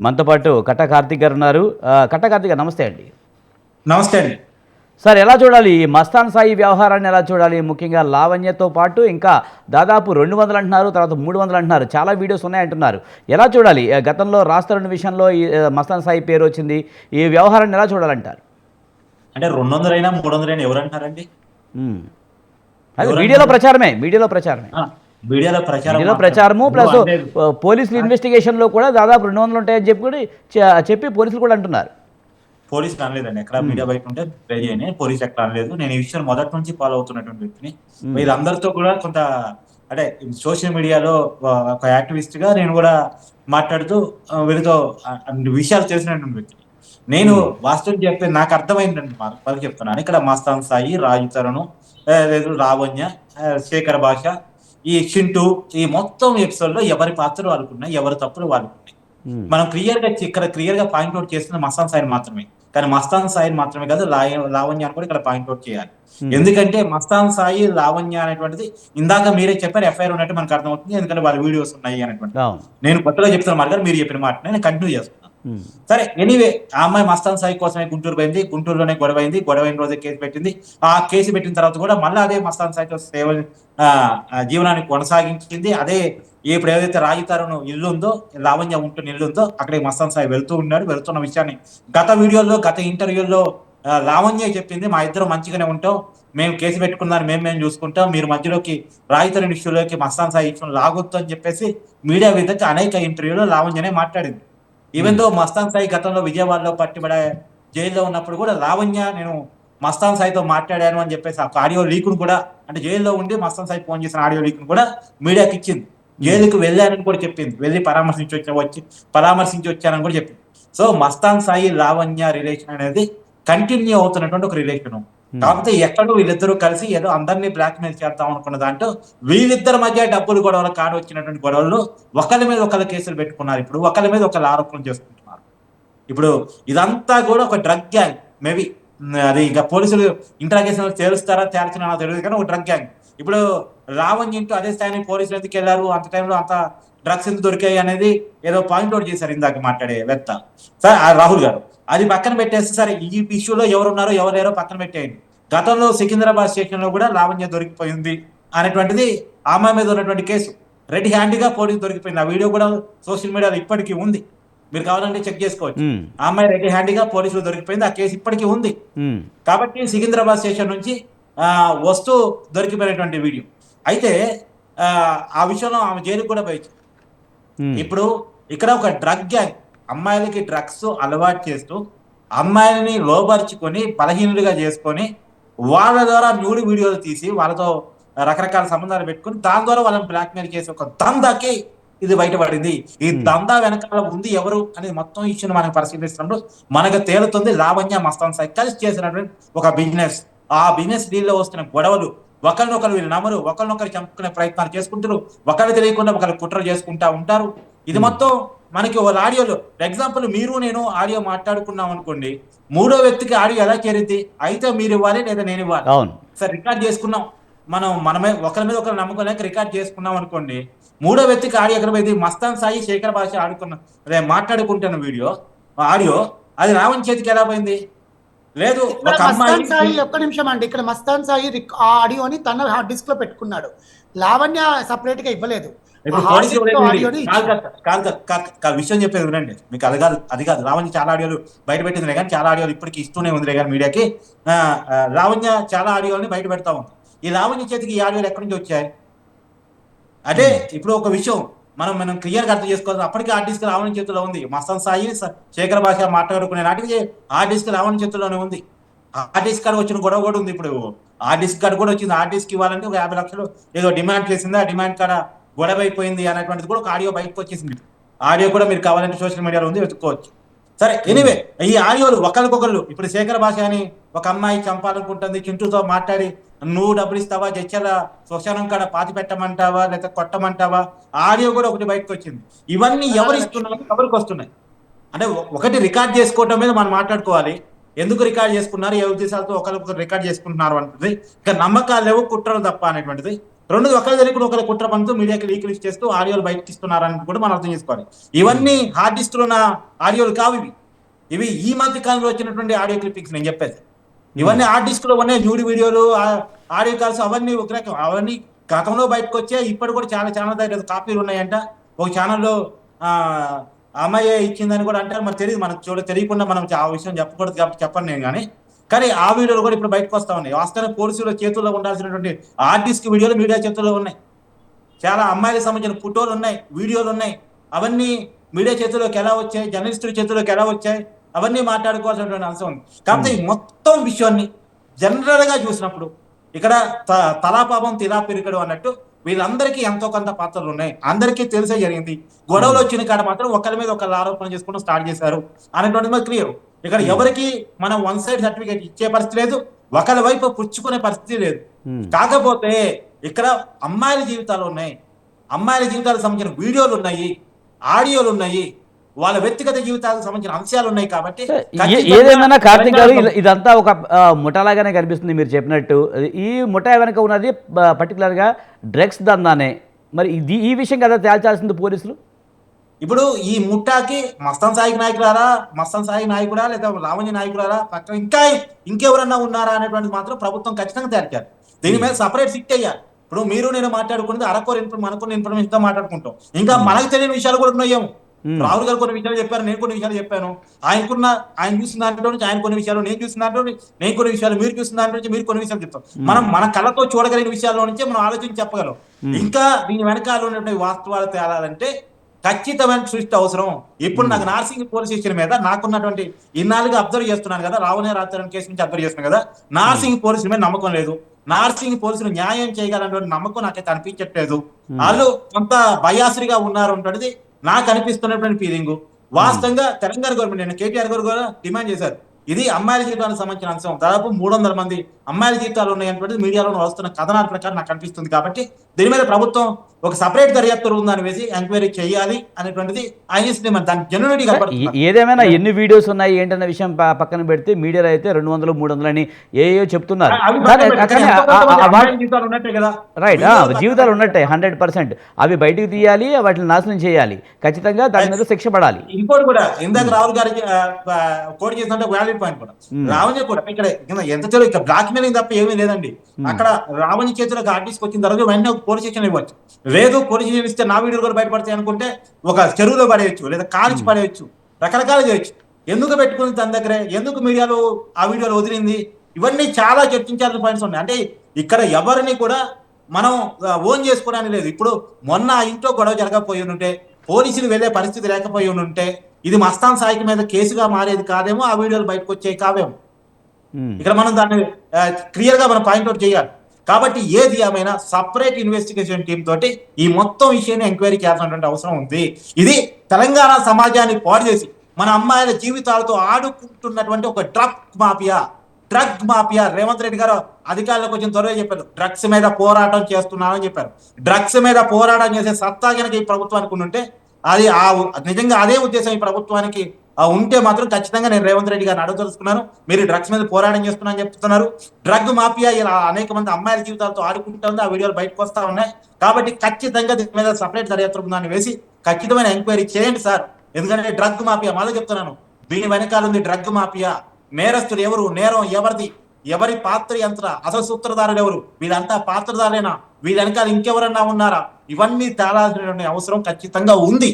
మనతో పాటు కట్ట కార్తిక్ గారు ఉన్నారు. కట్ట కార్తిక్ గారు నమస్తే అండి. నమస్తే అండి. సార్ ఎలా చూడాలి? ఈ మస్తాన్ సాయి వ్యవహారాన్ని ఎలా చూడాలి? ముఖ్యంగా లావణ్యతో పాటు ఇంకా దాదాపు రెండు వందలు అంటున్నారు తర్వాత మూడు వందలు అంటున్నారు. చాలా వీడియోస్ ఉన్నాయంటున్నారు. ఎలా చూడాలి? గతంలో రాస్తారని విషయంలో ఈ మస్తాన్ సాయి పేరు వచ్చింది. ఈ వ్యవహారాన్ని ఎలా చూడాలంటారు? అంటే రెండు వందలైనా మూడు వందలైనా ఎవరు అంటారండి ఉమ్. అది? మీడియాలో ప్రచారమే మీడియాలో ప్రచారమే. మీడియాలో ప్రచారం మీడియాలో. ప్రచారము ప్లస్ పోలీసులు ఇన్వెస్టిగేషన్లో కూడా దాదాపు రెండు వందలు ఉంటాయని చెప్పి కూడా చెప్పి పోలీసులు కూడా అంటున్నారు. పోలీసులు అనలేదండి. ఎక్కడ మీడియా బయట ఉంటే తెలియని పోలీసు ఎక్కడ అనలేదు. నేను ఈ విషయం మొదటి నుంచి ఫాలో అవుతున్నటువంటి వ్యక్తిని. వీళ్ళందరితో కూడా కొంత అంటే సోషల్ మీడియాలో ఒక యాక్టివిస్ట్గా నేను కూడా మాట్లాడుతూ వీళ్ళతో విషయాలు తెలిసినటువంటి వ్యక్తిని. నేను వాస్తవం చెప్పే నాకు అర్థమైందండి మా- వాళ్ళకి చెప్తున్నాను. ఇక్కడ మస్తాన్ సాయి రాజు తరుణ్ లేదు లావణ్య ఆ, శేఖర్ భాష ఈ చింటూ ఈ మొత్తం ఎపిసోడ్లో ఎవరి పాత్రలు వాళ్ళకున్నాయి ఎవరి తప్పులు వాళ్ళకున్నాయి ఉమ్. మనం క్లియర్గా ఇక్కడ క్లియర్గా పాయింట్ అవుట్ చేస్తున్న మస్తాన్ సాయిని మాత్రమే కానీ మస్తాన్ సాయిని మాత్రమే కాదు లావణ్యాన్ని కూడా ఇక్కడ పాయింట్ అవుట్ చేయాలి Hmm. ఎందుకంటే మస్తాన్ సాయి లావణ్య అనేటువంటిది ఇందాక మీరే చెప్పారు ఎఫ్ఐఆర్ ఉన్నట్టు మనకు అర్థమవుతుంది ఎందుకంటే వాళ్ళ వీడియోస్ ఉన్నాయి అనేటువంటి నేను కొత్తగా చెప్తున్న మాట మీరు చెప్పిన మాట నేను కంటిన్యూ చేస్తున్నాను ఉమ్. సరే ఎనీవే ఆ అమ్మాయి మస్తాన్ సాయి కోసమే గుంటూరు పోయింది. గుంటూరులోనే గొడవ అయింది. గొడవ అయిన రోజే కేసు పెట్టింది. ఆ కేసు పెట్టిన తర్వాత కూడా మళ్ళీ అదే మస్తాన్ సాయితో సేవ జీవనాన్ని కొనసాగించింది. అదే ఇప్పుడు ఏదైతే రాజుతారను ఇల్లు ఉందో లావణ్య ఉంటున్న ఇల్లు ఉందో అక్కడికి మస్తాన్ సాయి వెళ్తూ ఉన్నాడు. వెళ్తున్న విషయాన్ని గత వీడియోలో గత ఇంటర్వ్యూలో ఆ, లావణ్య చెప్పింది. మా ఇద్దరు మంచిగానే ఉంటాం. మేము కేసు పెట్టుకున్నాను. మేము మేము చూసుకుంటాం. మీరు మధ్యలోకి రాయితరుని ఇష్యూలోకి మస్తాన్ సాయి ఇష్యూ లాగొద్దు అని చెప్పేసి మీడియా విధంగా అనేక ఇంటర్వ్యూలో లావణ్యనే మాట్లాడింది. ఈవెన్ దో మస్తాన్ సాయి గతంలో విజయవాడలో పట్టిబడే జైల్లో ఉన్నప్పుడు కూడా లావణ్య నేను మస్తాన్ సాయితో మాట్లాడాను అని చెప్పేసి ఆ ఆడియో లీకును కూడా అంటే జైల్లో ఉండి మస్తాన్ సాయి ఫోన్ చేసిన ఆడియో లీకును కూడా మీడియాకి ఇచ్చింది. జైలుకి వెళ్ళానని కూడా చెప్పింది. వెళ్ళి పరామర్శించి వచ్చి వచ్చి పరామర్శించి వచ్చానని కూడా చెప్పింది. సో మస్తాన్ సాయి లావణ్య రిలేషన్ అనేది కంటిన్యూ అవుతున్నటువంటి ఒక రిలేషన్ Hmm. కాకపోతే ఎక్కడో వీళ్ళిద్దరూ కలిసి ఏదో అందరినీ బ్లాక్ మెయిల్ చేద్దాం అనుకున్న దాంట్లో వీళ్ళిద్దరి మధ్య డబ్బులు గొడవలు కాడు వచ్చినటువంటి గొడవలు ఒకరి మీద ఒకరు కేసులు పెట్టుకున్నారు. ఇప్పుడు ఒకరి మీద ఒకరు ఆరోపణలు చేసుకుంటున్నారు. ఇప్పుడు ఇదంతా కూడా ఒక డ్రగ్ గ్యాంగ్ మేబీ అది ఇంకా పోలీసులు ఇంట్రాగేషన్ తేలుస్తారా తేల్చినా తెలియదు కానీ ఒక డ్రగ్ గ్యాంగ్ ఇప్పుడు రావణ్ ఇంటూ అదే స్థాయిని పోలీసులు ఎందుకు వెళ్ళారు? అంత టైంలో అంత డ్రగ్స్ ఎందుకు దొరికాయి అనేది ఏదో పాయింట్ అవుట్ చేశారు ఇందాక మాట్లాడే వెత్త. సార్ ఆ రాహుల్ గారు అది పక్కన పెట్టేస్తే సరే ఈ ఇష్యూలో ఎవరున్నారో ఎవరు లేరో పక్కన పెట్టేయండి. గతంలో సికింద్రాబాద్ స్టేషన్లో కూడా లావణ్య దొరికిపోయింది అనేటువంటిది ఆ అమ్మాయి మీద ఉన్నటువంటి కేసు. రెడ్ హ్యాండ్గా పోలీసు దొరికిపోయింది. ఆ వీడియో కూడా సోషల్ మీడియాలో ఇప్పటికీ ఉంది. మీరు కావాలంటే చెక్ చేసుకోవచ్చు. ఆ అమ్మాయి రెడ్ హ్యాండ్గా పోలీసులు దొరికిపోయింది. ఆ కేసు ఇప్పటికీ ఉంది. కాబట్టి సికింద్రాబాద్ స్టేషన్ నుంచి ఆ, వస్తూ దొరికిపోయినటువంటి వీడియో. అయితే ఆ, విషయంలో ఆమె జైలుకు కూడా పోయి ఉమ్. ఇప్పుడు ఇక్కడ ఒక డ్రగ్ గ్యాంగ్ అమ్మాయిలకి డ్రగ్స్ అలవాటు చేస్తూ అమ్మాయిలని లోపరుచుకొని బలహీనులుగా చేసుకొని వాళ్ళ ద్వారా న్యూడ్ వీడియోలు తీసి వాళ్ళతో రకరకాల సంబంధాలు పెట్టుకొని దాని ద్వారా వాళ్ళని బ్లాక్మెయిల్ చేసి ఒక దందాకి ఇది బయటపడింది. ఈ దందా వెనకాల ఉంది ఎవరు అనేది మొత్తం ఇష్యూని మనం పరిశీలిస్తున్నప్పుడు మనకు తేలుతుంది లావణ్య మస్తాన్ కలిసి చేసినటువంటి ఒక బిజినెస్ ఆ బిజినెస్ డీల్లో వస్తున్న గొడవలు ఒకరినొకరు వీళ్ళు నమ్మరు ఒకరినొకరు చంపుకునే ప్రయత్నాలు చేసుకుంటారు ఒకరు తెలియకుండా ఒకరు కుట్ర చేసుకుంటా ఉంటారు. ఇది మొత్తం మనకి ఒక ఆడియోలో ఎగ్జాంపుల్ మీరు నేను ఆడియో మాట్లాడుకున్నాం అనుకోండి మూడో వ్యక్తికి ఆడియో ఎలా చేరింది? అయితే మీరు ఇవ్వాలి లేదా నేను ఇవ్వాలి? అవును. సరే రికార్డ్ చేసుకున్నాం. మనం మనమే ఒకరి మీద ఒకరు నమ్ముకోలేక రికార్డ్ చేసుకున్నాం అనుకోండి మూడో వ్యక్తికి ఆడియో ఎక్కడ పోయింది? మస్తాన్ సాయి శేఖర్ భాష ఆడుకున్న అదే మాట్లాడుకుంటున్న వీడియో ఆడియో అది రావణ్ చేతికి ఎలా పోయింది? లేదు ఒక మస్తాన్ సాయి అమ్మాయి ఒక్క నిమిషం అండి. ఇక్కడ మస్తాన్ సాయి ఆ ఆడియోని తన హార్డ్ డిస్క్లో పెట్టుకున్నాడు. లావణ్య సపరేట్గా ఇవ్వలేదు. ఆడియోని విషయం చెప్పేది వినండి. మీకు అది కాదు అది కాదు. లావణ్య చాలా ఆడియోలు బయట పెట్టిందిలే కానీ చాలా ఆడియోలు ఇప్పటికీ ఇస్తూనే ఉందిలే కానీ మీడియాకి. లావణ్య చాలా ఆడియోలని బయట పెడతా ఉంది. ఈ లావణ్య చేతికి ఈ ఆడియోలు ఎక్కడి నుంచి వచ్చాయి? అదే ఇప్పుడు ఒక విషయం. మనం మనం క్లియర్గా అర్థం చేసుకోవాలి. అప్పటికే ఆ డిస్క్ రావణ చేతిలో ఉంది. మసన్ సాయి శేఖర్ భాష మాట్లాడుకునే నాటికి ఆ డిస్క్ రావణ చేతిలోనే ఉంది. ఆ డిస్క్ కార్డు వచ్చిన గొడవ కూడా ఉంది ఇప్పుడు. ఆ డిస్క్ కార్డు కూడా వచ్చింది. ఆ డిస్క్ ఇవ్వాలంటే ఒక యాభై లక్షలు ఏదో డిమాండ్ చేసింది? ఆ డిమాండ్ కాడ గొడవ అయిపోయింది అనేటువంటిది కూడా ఒక ఆడియో బయటకు వచ్చేసింది. ఆడియో కూడా మీరు కావాలంటే సోషల్ మీడియాలో ఉంది వెతుక్కోవచ్చు. సరే ఎనీవే ఈ ఆడియోలు ఒకరికొకరు ఇప్పుడు శేఖర్ భాష అని ఒక అమ్మాయి చంపాలనుకుంటుంది చింటూతో మాట్లాడి నువ్వు డబ్బులు ఇస్తావా జడ్చల శ్మశానం కాడ పాతి పెట్టమంటావా లేకపోతే కొట్టమంటావా? ఆడియో కూడా ఒకటి బయటకు వచ్చింది ఇవన్నీ ఎవరు ఇస్తున్నారు ఎవరికి వస్తున్నాయి అంటే ఒకటి రికార్డ్ చేసుకోవటం మీద మనం మాట్లాడుకోవాలి. ఎందుకు రికార్డ్ చేసుకున్నారు? ఏ ఉద్దేశాలతో ఒకరికొకరు రికార్డ్ చేసుకుంటున్నారు అంటుంది ఇక నమ్మకాలు లేవు కుట్రలు తప్ప అనేటువంటిది. రెండు ఒకరి తెలియకుండా ఒకరి కుట్ర పనుతూ మీడియాకి లీక్ చేస్తూ ఆడియోలు బయటకి ఇస్తున్నారని కూడా మనం అర్థం చేసుకోవాలి. ఇవన్నీ హార్డ్ డిస్క్ ఉన్న ఆడియోలు కావు ఇవి. ఇవి ఈ మధ్య కాలంలో వచ్చినటువంటి ఆడియో క్లిప్పింగ్స్ నేను చెప్పేది. ఇవన్నీ హార్డ్ డిస్క్లో ఉన్నాయి న్యూడి వీడియోలు ఆడియో కాల్స్ అవన్నీ ఒక రకం అవన్నీ గతంలో బయటకు వచ్చే ఇప్పుడు కూడా చాలా ఛానల్ దగ్గర కాపీలు ఉన్నాయంట. ఒక ఛానల్లో అమ్మాయి ఇచ్చిందని కూడా అంటారు. మనకు తెలియదు మనకు చూడ తెలియకుండా మనం ఆ విషయం చెప్పకూడదు కాబట్టి చెప్పను నేను కానీ. కానీ ఆ వీడియోలు కూడా ఇప్పుడు బయటకు వస్తా ఉన్నాయి. వాస్తవానికి పోలీసుల చేతుల్లో ఉండాల్సినటువంటి డిస్క్ వీడియోలు మీడియా చేతుల్లో ఉన్నాయి. చాలా అమ్మాయిలకు సంబంధించిన ఫోటోలు ఉన్నాయి వీడియోలు ఉన్నాయి. అవన్నీ మీడియా చేతుల్లోకి ఎలా వచ్చాయి జర్నలిస్టుల చేతుల్లోకి ఎలా వచ్చాయి అవన్నీ మాట్లాడుకోవాల్సినటువంటి అంశం ఉంది. కాకపోతే ఈ మొత్తం విషయాన్ని జనరల్గా చూసినప్పుడు ఇక్కడ తలాపాపం తిలా పెరిగడు అన్నట్టు వీళ్ళందరికీ ఎంతో కొంత పాత్రలు ఉన్నాయి. అందరికీ తెలిసే జరిగింది. గొడవలు వచ్చిన కాడ మాత్రం ఒకరి మీద ఒకరు ఆరోపణ చేసుకుంటూ స్టార్ట్ చేశారు. అనేటువంటిది మాకు క్లియర్. ఇక్కడ ఎవరికి మనం వన్ సైడ్ సర్టిఫికేట్ ఇచ్చే పరిస్థితి లేదు ఒకరి వైపు పుచ్చుకునే పరిస్థితి లేదు. ఉమ్. కాకపోతే ఇక్కడ అమ్మాయిల జీవితాలు ఉన్నాయి. అమ్మాయిల జీవితాలకు సంబంధించిన వీడియోలు ఉన్నాయి ఆడియోలు ఉన్నాయి వాళ్ళ వ్యక్తిగత జీవితాలకు సంబంధించిన అంశాలు ఉన్నాయి కాబట్టి ఏదేమైనా కార్తీక్ గారు ఇదంతా ఒక ముఠాలాగానే కనిపిస్తుంది మీరు చెప్పినట్టు. ఈ ముఠా వెనక ఉన్నది పర్టికులర్గా డ్రగ్స్ దందానే. మరి ఇది ఈ విషయం కదా తేల్చాల్సింది పోలీసులు? ఇప్పుడు ఈ ముఠాకి మస్తాన్ సాయి నాయకులారా మస్తాన్ సాయి నాయకుడా? లేదా లావణ్య నాయకులారా పక్కన ఇంకా ఇంకెవరన్నా ఉన్నారా అనేటువంటిది మాత్రం ప్రభుత్వం ఖచ్చితంగా తేల్చారు దీని మీద సపరేట్ సిట్ అయ్యారు ఇప్పుడు మీరు నేను మాట్లాడుకున్నది అరకొర మనకున్న ఇన్ఫర్మేషన్తో మాట్లాడుకుంటాం. ఇంకా మనకు తెలియని విషయాలు కూడా ఉన్నాయేమో. రాహుల్ గారు కొన్ని విషయాలు చెప్పారు నేను కొన్ని విషయాలు చెప్పాను. ఆయనకున్న ఆయన చూసిన దాంట్లో నుంచి ఆయన కొన్ని విషయాలు నేను చూసిన దాంట్లో నేను కొన్ని విషయాలు మీరు చూసిన దాంట్లో నుంచి మీరు కొన్ని విషయాలు చెప్తాం. మనం మన కళ్ళతో చూడగలిగిన విషయాల్లో నుంచే మనం ఆలోచించి చెప్పగలం. ఇంకా దీని వెనకాల ఉన్నటువంటి వాస్తవాలు తేలాలంటే ఖచ్చితమైన సృష్టి అవసరం. ఇప్పుడు నాకు నార్సింగ్ పోలీస్ స్టేషన్ మీద నాకున్నటువంటి ఇన్నాళ్ళుగా అబ్జర్వ్ చేస్తున్నాను కదా రావణ రాత్రి కేసు నుంచి అబ్జర్వ్ చేస్తున్నాను కదా నార్సింగ్ పోలీసుల మీద నమ్మకం లేదు. నార్సింగ్ పోలీసులు న్యాయం చేయగలటువంటి నమ్మకం నాకైతే అనిపించట్లేదు. వాళ్ళు కొంత బయాసురిగా ఉన్నారు నాకు అనిపిస్తున్నటువంటి ఫీలింగ్ వాస్తవంగా తెలంగాణ గవర్నమెంట్ నేను కేటీఆర్ గారు కూడా డిమాండ్ చేశారు. ఇది అమ్మాయిల జీవితానికి సంబంధించిన అంశం. దాదాపు మూడు వందల మంది అమ్మాయిల జీవితాలు ఉన్నాయనేటువంటిది మీడియాలో వస్తున్న కథనాల ప్రకారం నాకు అనిపిస్తుంది కాబట్టి దీని మీద ప్రభుత్వం ఒక సపరేట్ దర్యాప్తు ఉందని వేసి ఎంక్వైరీ చేయాలి అనేటువంటిది ఆయన. దాని జెన్యునిటీ కనపడుతుంది ఏదేమైనా ఎన్ని వీడియోస్ ఉన్నాయి ఏంటన్న విషయం పక్కన పెడితే మీడియాలో అయితే రెండు వందలు మూడు వందలు అని ఏయో చెప్తున్నారు. రైట్ జీవితాలు ఉన్నట్టే హండ్రెడ్ పర్సెంట్ అవి బయటికి తీయాలి వాటిని నాశనం చేయాలి. ఖచ్చితంగా దాని మీద శిక్ష పడాలి. ఇంకోటి కూడా ఇందాక రాహుల్ గారికి కోట్ చేసినట్టు వ్యాలిడ్ పాయింట్ కూడా. Hmm. రావణ్య కూడా ఇక్కడ ఎంత చలో ఇక్కడ బ్లాక్ మెయిలింగ్ తప్ప ఏమీ లేదండి. అక్కడ రావణ్య చేతిలోకి ఆర్టిస్ట్ వచ్చిన తర్వాత వెంటనే ఒక పోలీస్ స్టేషన్ ఇవ్వచ్చు లేదు స్టేషన్ ఇస్తే నా వీడియోలు కూడా బయటపడతాయి అనుకుంటే ఒక చెరువులో పడేయచ్చు లేదా కాల్చి పడేయచ్చు రకరకాలు చేయొచ్చు. ఎందుకు పెట్టుకుంది తన దగ్గరే? ఎందుకు మీడియాలో ఆ వీడియోలు వదిలింది? ఇవన్నీ చాలా చర్చించాల్సిన పాయింట్స్ ఉన్నాయి. అంటే ఇక్కడ ఎవరిని కూడా మనం ఓన్ చేసుకోవడానికి లేదు. ఇప్పుడు మొన్న ఆ ఇంట్లో గొడవ జరగకపోయి ఉంటే పోలీసులు వెళ్ళే పరిస్థితి లేకపోయి ఉంటే ఇది మస్తాన్ సాయికి మీద కేసుగా మారేది కాదేమో ఆ వీడియోలు బయటకు వచ్చేవి కావేమో. ఇక్కడ మనం దాన్ని క్లియర్గా మనం పాయింట్అవుట్ చేయాలి. కాబట్టి ఏది ఏమైనా సపరేట్ ఇన్వెస్టిగేషన్ టీమ్ తోటి ఈ మొత్తం విషయాన్ని ఎంక్వైరీ చేయాల్సినటువంటి అవసరం ఉంది. ఇది తెలంగాణ సమాజాన్ని పాడు చేసి మన అమ్మాయిల జీవితాలతో ఆడుకుంటున్నటువంటి ఒక drug mafia drug mafia Revanth Reddy గారు అధికారులకు కొంచెం త్వరగా చెప్పారు. డ్రగ్స్ మీద పోరాటం చేస్తున్నారని చెప్పారు. డ్రగ్స్ మీద పోరాటం చేసే సత్తా కనుక ఈ ప్రభుత్వానికి ఉంటే అది ఆ నిజంగా అదే ఉద్దేశం ఈ ప్రభుత్వానికి ఉంటే మాత్రం ఖచ్చితంగా నేను రేవంత్ రెడ్డి గారిని అడగదలుచుకున్నాను మీరు డ్రగ్స్ మీద పోరాటం చేస్తున్నారని చెప్తున్నారు. డ్రగ్ మాఫియా ఇలా అనేక మంది అమ్మాయిల జీవితాలతో ఆడుకుంటుంది ఆ వీడియోలు బయటకు వస్తా ఉన్నాయి. కాబట్టి ఖచ్చితంగా దీని మీద సపరేట్ దర్యాప్తు బృందాన్ని వేసి ఖచ్చితమైన ఎంక్వైరీ చేయండి సార్. ఎందుకంటే డ్రగ్ మాఫియా మళ్ళీ చెప్తున్నాను. దీని వెనకాల ఉంది డ్రగ్ మాఫియా. నేరస్తులు ఎవరు? నేరం ఎవరిది? ఎవరి పాత్ర యంత్ర? అసలు సూత్రధారులు ఎవరు? వీళ్ళంతా పాత్రధారేనా? వీళ్ళ వెనకాల ఇంకెవరన్నా ఉన్నారా? ఇవన్నీ తేలాల్సినటువంటి అవసరం ఖచ్చితంగా ఉంది.